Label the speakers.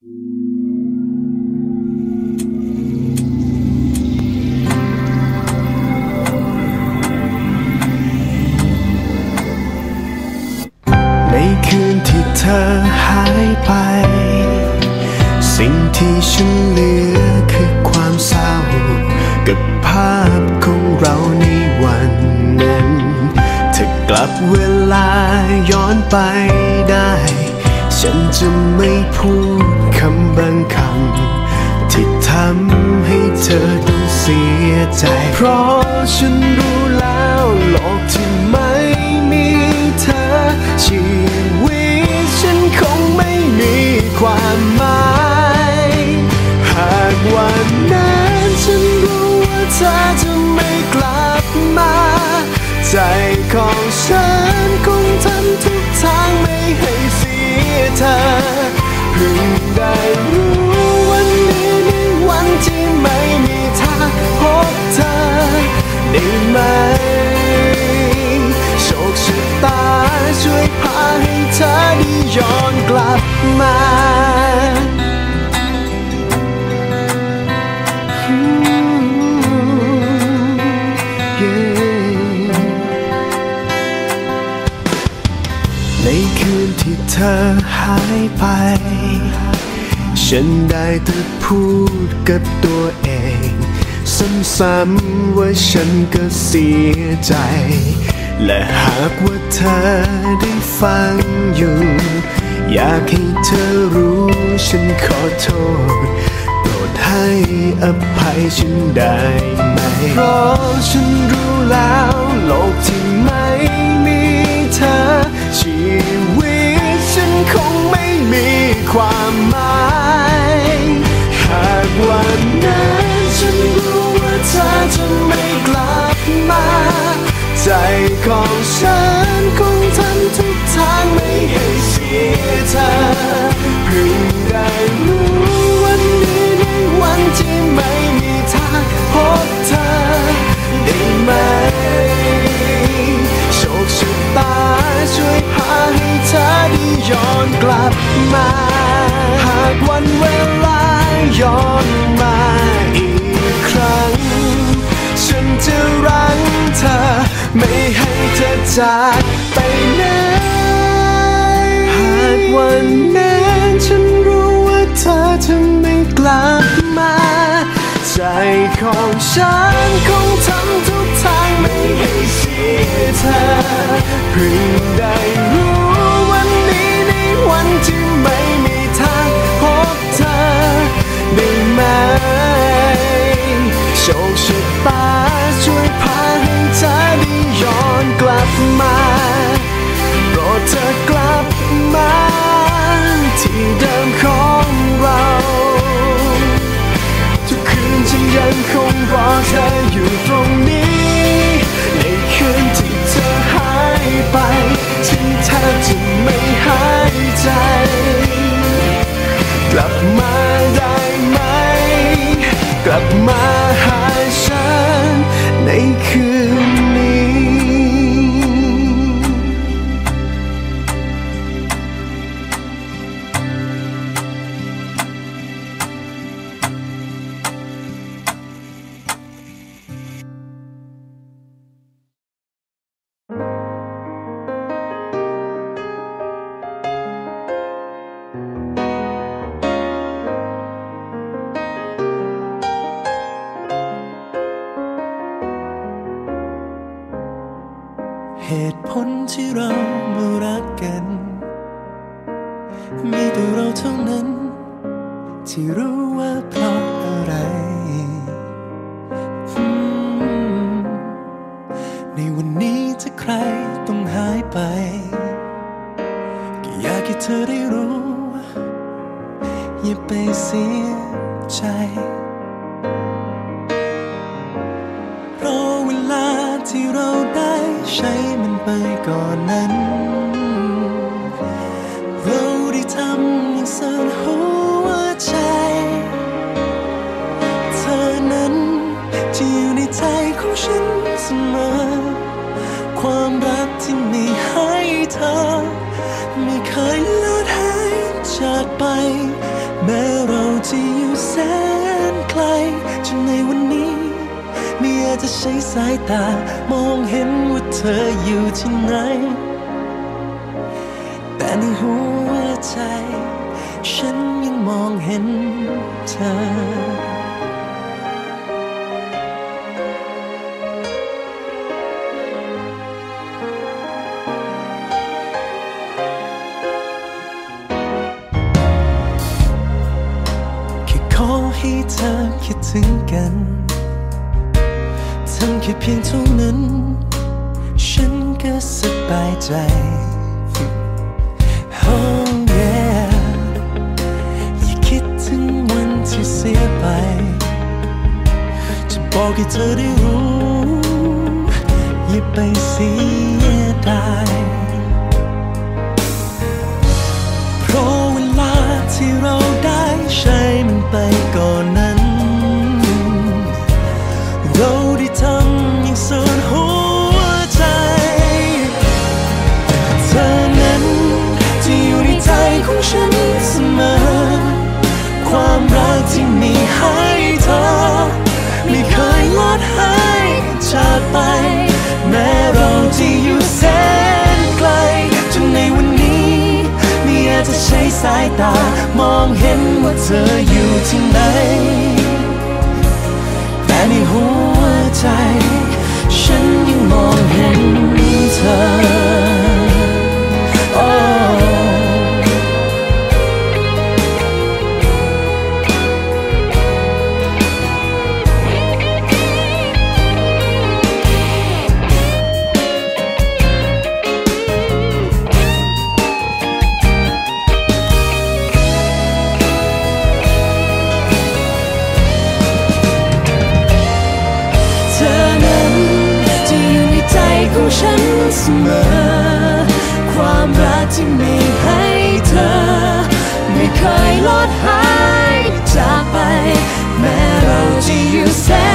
Speaker 1: ในคืนที่เธอหายไป สิ่งที่ฉันเหลือคือความเศร้า กับภาพของเราในวันนั้นถ้ากลับเวลาย้อนไปได้ ฉันจะไม่พูด เธอต้องเสียใจ เพราะฉันรู้แล้วโลกที่ไม่มีเธอ ชีวิตฉันคงไม่มีความหมาย หากวันนั้นฉันรู้ว่าเธอจะไม่กลับมา ใจของฉันคงทำทุกทางไม่ให้เสียเธอเพิ่งได้ ย้อนกลับมาในคืนที่เธอหายไป ฉันได้แต่พูดกับตัวเอง ซ้ำๆว่าฉันก็เสียใจ และหากว่าเธอได้ฟังอยู่ อยากให้เธอรู้ฉันขอโทษ โปรดให้อภัยฉันได้ไหม เพราะฉันรู้แล้วโลกที่ไม่มีเธอ ชีวิตฉันคงไม่มีความหมาย ของฉันคงทำทุกทางไม่ให้เสียเธอเพิ่งได้รู้วันนี้ในวันที่ไม่มีทางพบเธอได้ไหมโชคชะตาช่วยพาให้เธอได้ย้อนกลับมา หากวันเวลาย้อนมา ไม่ให้เธอจากไปไหนหากวันนั้นฉันรู้ว่าเธอจะไม่กลับมา ใจของฉันคงทำทุกทางไม่ให้เสียเธอเพิ่งได้รู้ เหตุ
Speaker 2: ผลที่เรามารักกัน มีแต่เราเท่านั้น ที่รู้ว่าเพราะอะไร ในวันนี้ถ้าใครต้องหายไป ก็อยากให้เธอได้รู้ อย่าไปเสียใจเพราะเวลาที่เรา ใช้มันไปก่อนนั้น เราได้ทำอย่างสุดหัวใจ เธอนั้นจะอยู่ในใจของฉันเสมอ ความรักที่มีให้เธอ จะใช้สายตามองเห็นว่าเธออยู่ที่ไหน แต่ในหัวใจ ฉันยังมองเห็นเธอแค่ขอให้เธอคิดถึงกัน ทำแค่เพียงเท่านั้น ฉันก็สบายใจ Oh yeah อย่าคิดถึงวันที่เสียไป จะบอกให้เธอได้รู้ อย่าไปเสียดายเพราะเวลาที่เราได้ใช้มันไปก่อน สายตามองเห็นว่าเธออยู่ที่ไหน ของฉันเสมอ ความรักที่มีให้เธอ ไม่เคยลดหายจากไป แม้เราจะอยู่แสน